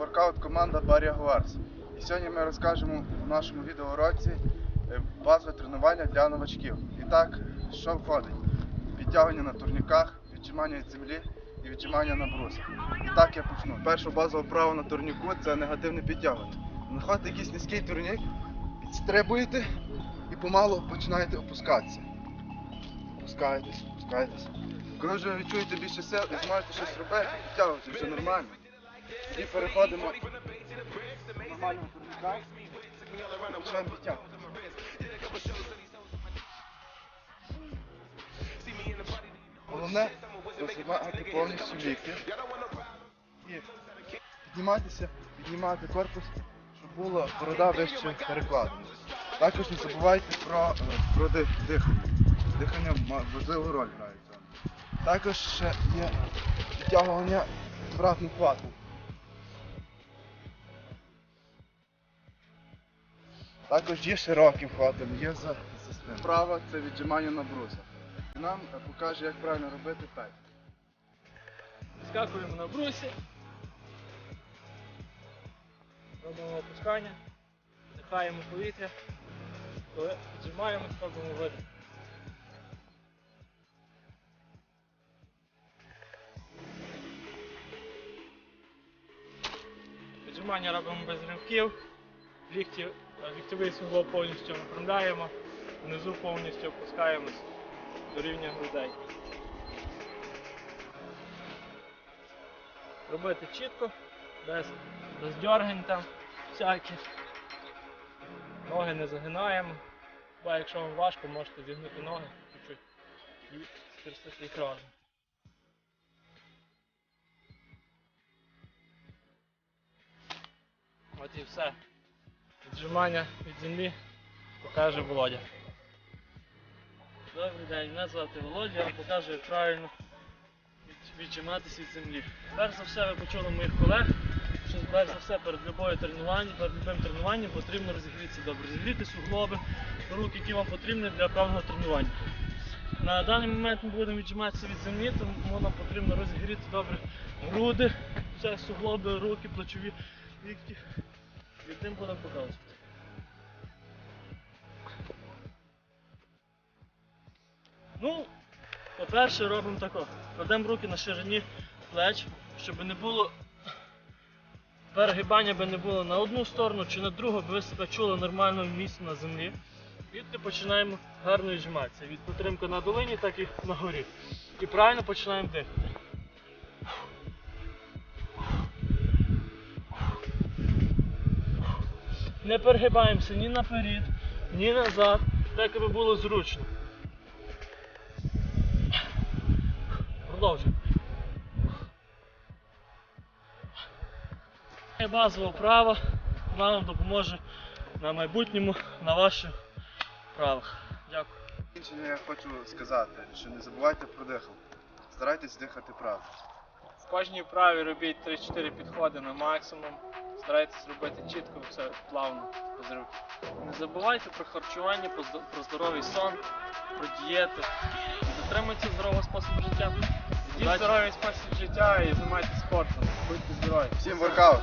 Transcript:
воркаут команда Барія Гуарс. І сьогодні ми розкажемо в нашому відеоуроці е, базове тренування для новачків. І так, що входить? Підтягування на турніках, віджимання від землі і віджимання на брусах. І так я почну. Перша базова вправа на турніку це негативне підтягування. Знаходите якийсь низький турнік, підстрибуєте і помалу починаєте опускатися. Опускаєтесь, опускаєтесь. Коли вже відчуєте більше сил і зможете щось робити, підтягуєте, все нормально. І переходимо нормального турніка. Починаємо підтягувати. Головне розімати повністю лікті. І підніматися, піднімати корпус, щоб була борода вище перекладена. Також не забувайте про, е, про дихання. Дихання важливу роль грає. Також ще є підтягування зворотним хватом. Також є широким хватом, є за, спину. Справа це віджимання на брусах. І Нам покаже, як правильно робити п'ять. Скакуємо на брусі. Робимо опускання, вдихаємо повітря, коли піджимаємо, робимо видих. Піджимання робимо без ривків, лікті, е, ліктєвий суглоб повністю виправляємо, внизу повністю опускаємось до рівня грудей. робити чітко, без, дергань там всяких. Ноги не загинаємо. Бо якщо вам важко, можете зігнути ноги чуть-чуть і скрестити їх разом. От і все. Віджимання від землі покаже Володя. Добрий день, мене звати Володя, я вам покажу, як правильно віджиматися від землі. Перш за все, ви почули моїх колег, що перш за все перед любою тренуванням, перед любим тренуванням потрібно розігрітися добре. Розігріти суглоби, руки, які вам потрібні для правильного тренування. На даний момент ми будемо віджиматися від землі, тому нам потрібно розігріти добре груди, все суглоби, руки, плечові лікті. І тим будемо показувати. Ну, по-перше, робимо тако. Кладемо руки на ширині плеч, щоб не було перегибання би не було на одну сторону чи на другу, аби ви себе чули нормально в місці на землі. І тоді починаємо гарно віджиматися. Від підтримки на долині, так і на горі. І правильно починаємо дихати. Не перегибаємося ні наперед, ні назад, так аби було зручно. Продовжуємо. Це базова вправа, нам допоможе на майбутньому на ваших вправах. Дякую. Закінчення я хочу сказати, що не забувайте про дихання. Старайтесь дихати правильно. В кожній вправі робіть 3-4 підходи на максимум. Старайтесь робити чітко, все плавно, без рук. Не забувайте про харчування, про здоровий сон, про дієти. Дотримуйтесь здорового способу життя. Ведіть здоровий спосіб життя і займайтесь спортом. Будьте здорові. Всім воркаут!